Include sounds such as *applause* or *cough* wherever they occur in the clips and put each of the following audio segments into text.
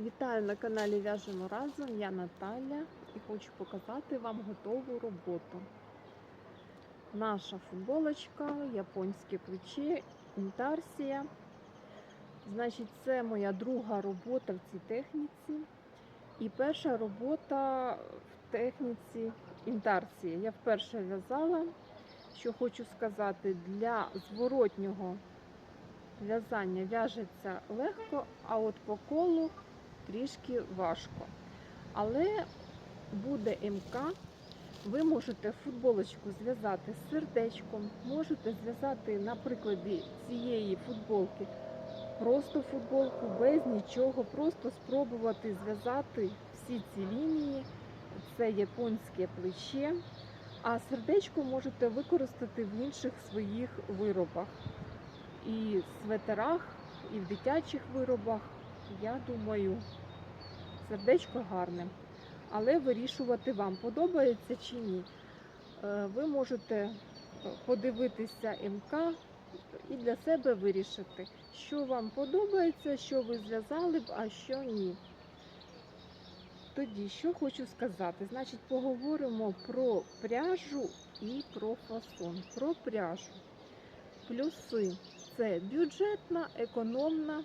Вітаю на каналі В'яжемо разом. Я Наталя і хочу показати вам готову роботу. Наша футболочка, японське плече, інтарсія. Значить, це моя друга робота в цій техніці. І перша робота в техніці інтарсії. Я вперше в'язала. Що хочу сказати, для зворотнього в'язання в'яжеться легко, а от по колу трішки важко. Але буде МК. Ви можете футболочку зв'язати з сердечком, можете зв'язати на прикладі цієї футболки просто футболку без нічого, просто спробувати зв'язати всі ці лінії. Це японське плече. А сердечко можете використати в інших своїх виробах. І в светерах, і в дитячих виробах. Я думаю, сердечко гарне. Але вирішувати вам, подобається чи ні. Е, Ви можете подивитися МК і для себе вирішити, що вам подобається, що ви зв'язали б, а що ні. Тоді, що хочу сказати, значить, поговоримо про пряжу і про фасон. Про пряжу. Плюси це бюджетна, економна,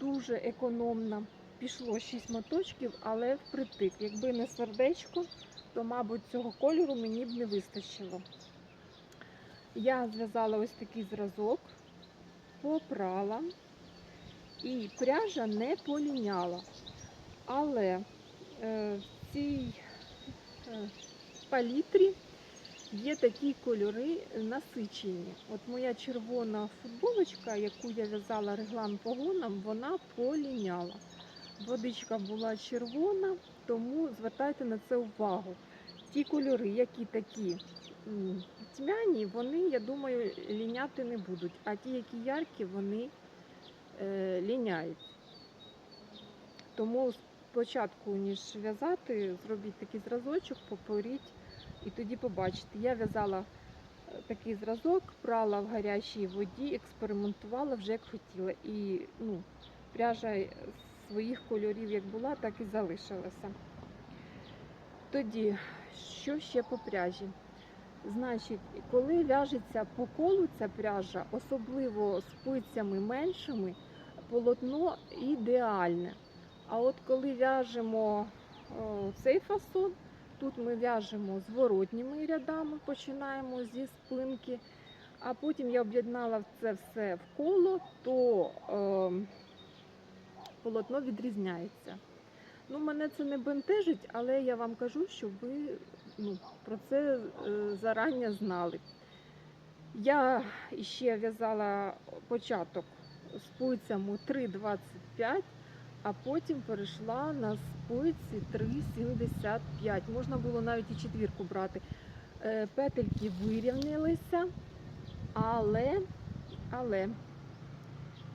дуже економна. Пішло 6 моточків, але впритик. Якби не сердечко, то, мабуть, цього кольору мені б не вистачило. Я зв'язала ось такий зразок, попрала, і пряжа не поліняла. Але е, в цій е, палітрі є такі кольори насичені. От моя червона футболочка, яку я в'язала реглан погоном, вона поліняла. Водичка була червона, тому звертайте на це увагу. Ті кольори, які такі тьмяні, вони, я думаю, ліняти не будуть. А ті, які яркі, вони е, ліняють. Тому спочатку, ніж в'язати, зробіть такий зразочок, попоріть і тоді побачите. Я в'язала е, такий зразок, прала в гарячій воді, експериментувала вже як хотіла. І ну, пряжа своїх кольорів як була, так і залишилася. Тоді, що ще по пряжі? Значить, коли в'яжеться по колу ця пряжа, особливо спицями меншими, полотно ідеальне. А от коли в'яжемо цей фасон, тут ми в'яжемо зворотніми рядами, починаємо зі спинки, а потім я об'єднала це все в коло, то е, полотно відрізняється. Ну, мене це не бентежить, але я вам кажу, щоб ви ну, про це е, зарані знали. Я ще в'язала початок спицями 3,25, а потім перейшла на спиці 3,75. Можна було навіть і четвірку брати. Е, Петельки вирівнялися, але, але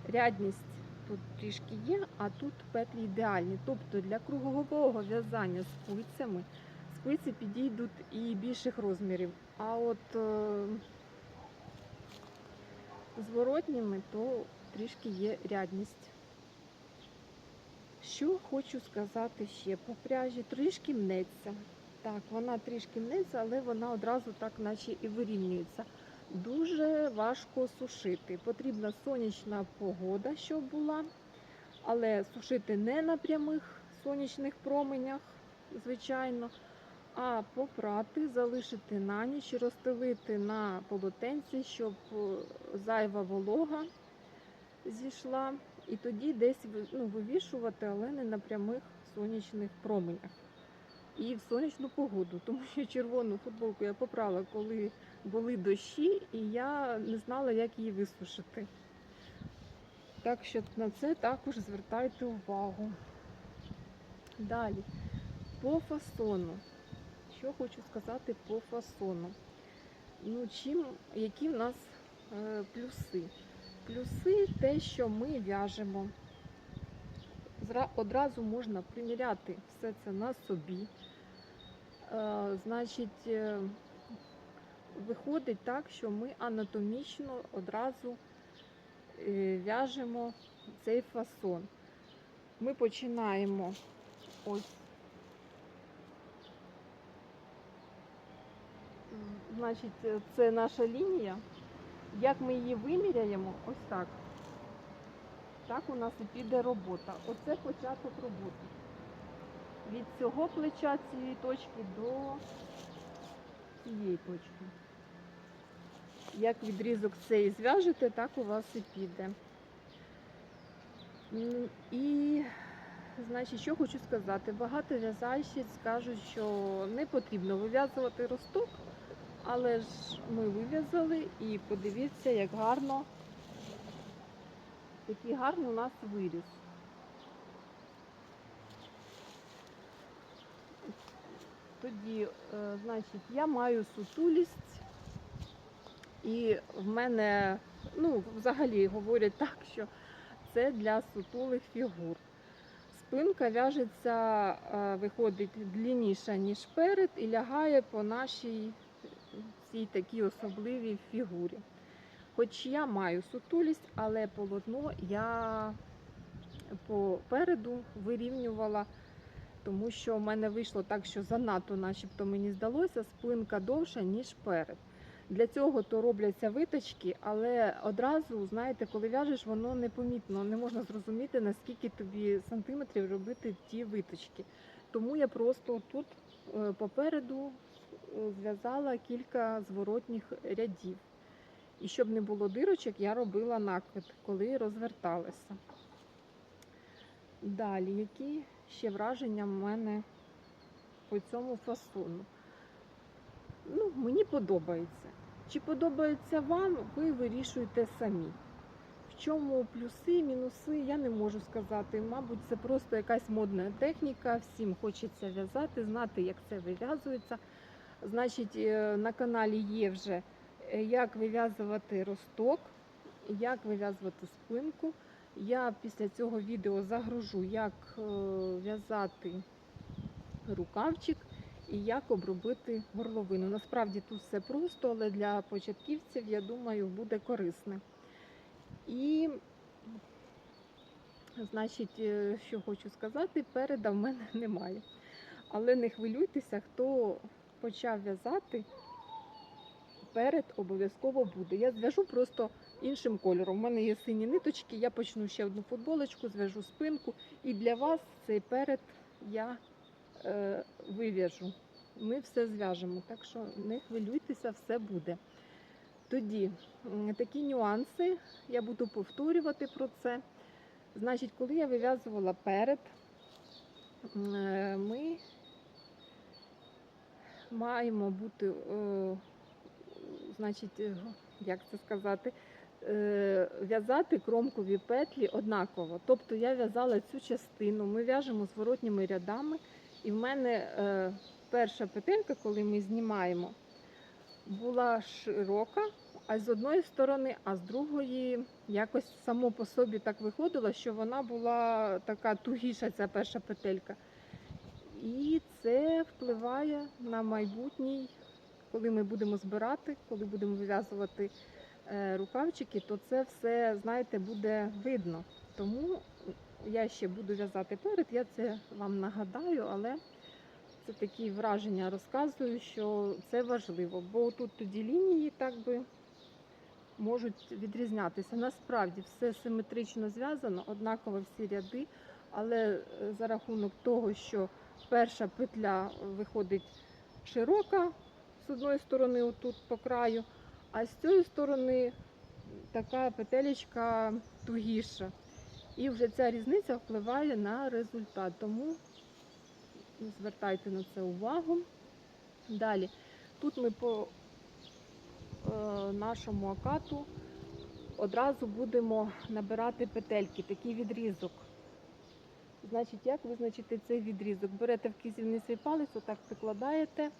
рядність тут трішки є, а тут петлі ідеальні. Тобто для кругового в'язання спицями спиці підійдуть і більших розмірів. А от е, зворотніми то трішки є рядність. Що хочу сказати ще по пряжі, трішки мнеться. Так, вона трішки мнеться, але вона одразу так наче і вирівнюється. Дуже важко сушити. Потрібна сонячна погода, щоб була, але сушити не на прямих сонячних променях, звичайно, а попрати, залишити на ніч, розстелити на полотенці, щоб е, зайва волога зійшла. І тоді десь ну, вивішувати, але не на прямих сонячних променях. І в сонячну погоду, тому що червону футболку я попрала, коли були дощі, і я не знала, як її висушити. Так що на це також звертайте увагу. Далі, по фасону. Що хочу сказати по фасону? Ну, чим, які в нас е, плюси? Плюси те, що ми в'яжемо. Одразу можна приміряти все це на собі. Е, значить, е, виходить так, що ми анатомічно одразу е, в'яжемо цей фасон. Ми починаємо ось. Значить, це наша лінія. Як ми її виміряємо, ось так. Так у нас і піде робота. Оце початок роботи. Від цього плеча цієї точки до цієї точки. Як відрізок цей зв'яжете, так у вас і піде. І, значить, що хочу сказати, багато в'язальщиць скажуть, що не потрібно вив'язувати росток, але ж ми вив'язали і подивіться, як гарно, який гарний у нас виріс. Тоді, е, значить, я маю сутулість, і в мене, ну, взагалі говорять так, що це для сутулих фігур. Спинка в'яжеться, е, виходить длинніша, ніж перед, і лягає по нашій цій такій особливій фігурі. Хоч я маю сутулість, але полотно я попереду вирівнювала, тому що в мене вийшло так, що занадто, начебто мені здалося, спинка довша, ніж перед. Для цього то робляться виточки, але одразу, знаєте, коли в'яжеш, воно непомітно, не можна зрозуміти, наскільки тобі сантиметрів робити ті виточки. Тому я просто тут е, попереду зв'язала кілька зворотніх рядів. І щоб не було дирочок, я робила накид, коли розверталася. Далі, які ще враження в мене по цьому фасону? Ну, мені подобається. Чи подобається вам, ви вирішуєте самі. В чому плюси, мінуси, я не можу сказати. Мабуть, це просто якась модна техніка. Всім хочеться в'язати, знати, як це вив'язується. Значить, е, на каналі є вже е, як вив'язувати росток, як вив'язувати спинку. Я після цього відео загружу, як е, в'язати рукавчик і як обробити горловину. Насправді тут все просто, але для початківців, я думаю, буде корисне. І, значить, що хочу сказати, переда в мене *laughs* немає. Але не хвилюйтеся, хто почав в'язати, перед обов'язково буде. Я зв'яжу просто іншим кольором. У мене є сині ниточки, я почну ще одну футболочку, зв'яжу спинку. І для вас цей перед я е, вив'яжу. Ми все зв'яжемо, так що не хвилюйтеся, все буде. Тоді такі нюанси, я буду повторювати про це. Значить, коли я вив'язувала перед, е, ми маємо бути, е, значить, е, як це сказати, е, в'язати кромкові петлі однаково. Тобто я в'язала цю частину, ми в'яжемо зворотніми рядами, і в мене перша петелька, коли ми знімаємо, була широка, а з одної сторони, а з другої якось само по собі так виходило, що вона була така тугіша, ця перша петелька. І це впливає на майбутній, коли ми будемо збирати, коли будемо вив'язувати е, рукавчики, то це все, знаєте, буде видно. Тому я ще буду в'язати перед, я це вам нагадаю, але це такі враження розказую, що це важливо, бо тут тоді лінії так би можуть відрізнятися. Насправді все симетрично зв'язано, однаково всі ряди, але е, за рахунок того, що перша петля виходить широка з одної сторони, отут по краю, а з цієї сторони така петелечка тугіша. І вже ця різниця впливає на результат. Тому звертайте на це увагу. Далі, тут ми по е, нашому акату одразу будемо набирати петельки, такий відрізок. Значить, як визначити цей відрізок? Берете вказівний свій палець, отак прикладаєте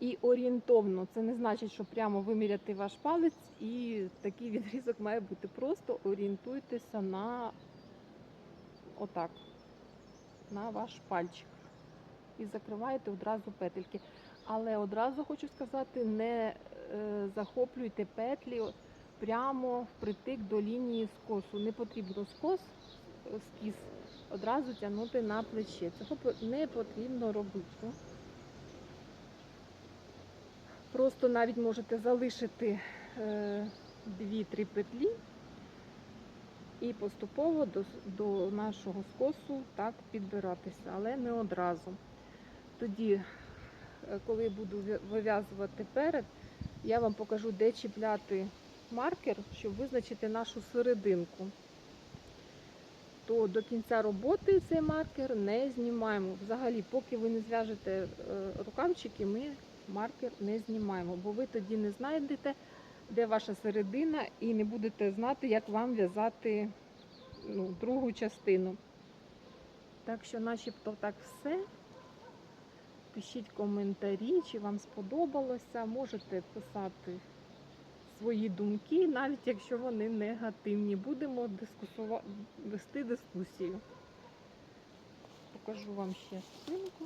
і орієнтовно. Це не значить, що прямо виміряти ваш палець і такий відрізок має бути. Просто орієнтуйтеся на отак, на ваш пальчик. І закриваєте одразу петельки. Але одразу хочу сказати, не е, захоплюйте петлі прямо впритик до лінії скосу. Не потрібно скос, е, скіс одразу тягнути на плече. Цього не потрібно робити. Просто навіть можете залишити е, 2-3 петлі і поступово до, до нашого скосу так підбиратися, але не одразу. Тоді, е, коли буду вя- вив'язувати перед, я вам покажу, де чіпляти маркер, щоб визначити нашу серединку. То до кінця роботи цей маркер не знімаємо. Взагалі, поки ви не зв'яжете е, рукавчики, ми маркер не знімаємо, бо ви тоді не знайдете, де ваша середина, і не будете знати, як вам в'язати ну, другу частину. Так що, начебто, так все. Пишіть коментарі, чи вам сподобалося. Можете писати свої думки, навіть якщо вони негативні. Будемо дискусува... вести дискусію. Покажу вам ще спинку.